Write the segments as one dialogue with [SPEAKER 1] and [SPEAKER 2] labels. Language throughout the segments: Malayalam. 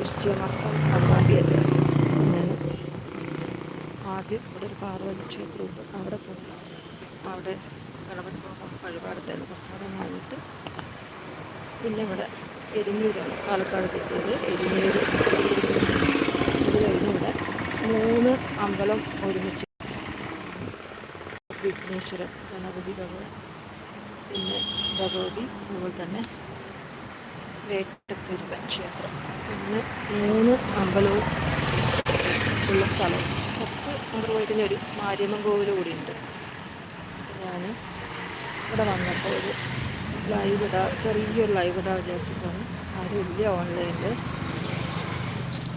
[SPEAKER 1] വൃശ്ചിക മാസം തീയതി ഞാൻ ആദ്യം ഇവിടെ ഒരു പാർവതി ക്ഷേത്രമുണ്ട്. അവിടെ പോകുന്നു അവിടെ ഗണപതി പോകുമ്പോൾ വഴിപാടത്തേന് പ്രസാദം വാങ്ങിയിട്ട് പിന്നെ ഇവിടെ എരിഞ്ഞൂരാണ് പാലക്കാട് കിട്ടിയത്. എരിഞ്ഞൂര് ഇത് കഴിഞ്ഞ് ഇവിടെ മൂന്ന് അമ്പലം ഒരുമിച്ച്. വിഘ്നേശ്വരൻ ഗണപതി ഭഗവാൻ പിന്നെ ഭഗവതി അതുപോലെ തന്നെ വേട്ടപ്പെരുവൻ ക്ഷേത്രം. പിന്നെ മൂന്ന് അമ്പലവും ഉള്ള സ്ഥലം. കുറച്ച് അങ്ങോട്ട് പോയി ഒരു മാരിയമ്മൻ കോവിൽ കൂടിയുണ്ട് ഞാൻ ഇവിടെ വന്നപ്പോൾ ഒരു ലൈവ് ഇടാ ചെറിയൊരു ലൈവ് ഇടാ വിചാരിച്ചിട്ടാണ്. ആരും ഇല്ല ഓൺലൈനിൽ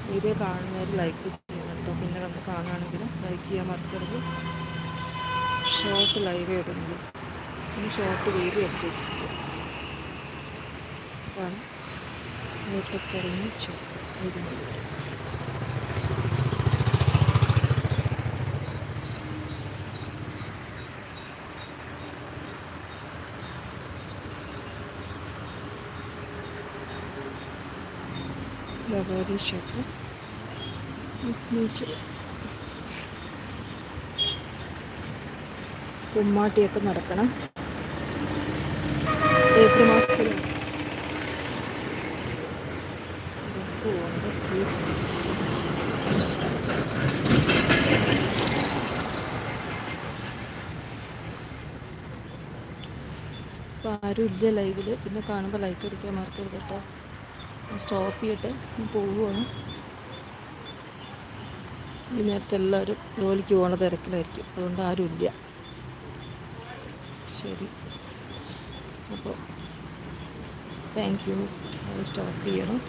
[SPEAKER 1] വീഡിയോ കാണുന്നവർ ലൈക്ക് ചെയ്യണം കേട്ടോ. പിന്നെ വന്ന് കാണുകയാണെങ്കിലും ലൈക്ക് ചെയ്യാൻ മറക്കരുത്. ഷോർട്ട് ലൈവ് ഇടുന്നത്. പിന്നെ ഷോർട്ട് വീഡിയോ എടുത്ത് വെച്ചിട്ടുണ്ട് അതാണ് വീട്ടിൽ ക്ഷേത്രം. ഭഗവതി ക്ഷേത്രം കുമ്മാട്ടിയൊക്കെ നടക്കണം ഏപ്രിൽ മാസത്തിൽ പോകുന്നുണ്ട് അപ്പോൾ ആരും ഇല്ല ലൈവിൽ പിന്നെ കാണുമ്പോൾ ലൈക്ക് അടിക്കാൻ മറക്കരുത് കേട്ടോ സ്റ്റോപ്പ് ചെയ്തിട്ട് പോവുകയാണ് ഈ നേരത്തെ എല്ലാവരും ജോലിക്ക് പോകണ തിരക്കിലായിരിക്കും. അതുകൊണ്ട് ആരും ഇല്ല. ശരി. അപ്പോൾ താങ്ക് യു സ്റ്റോപ്പ് ചെയ്യണം.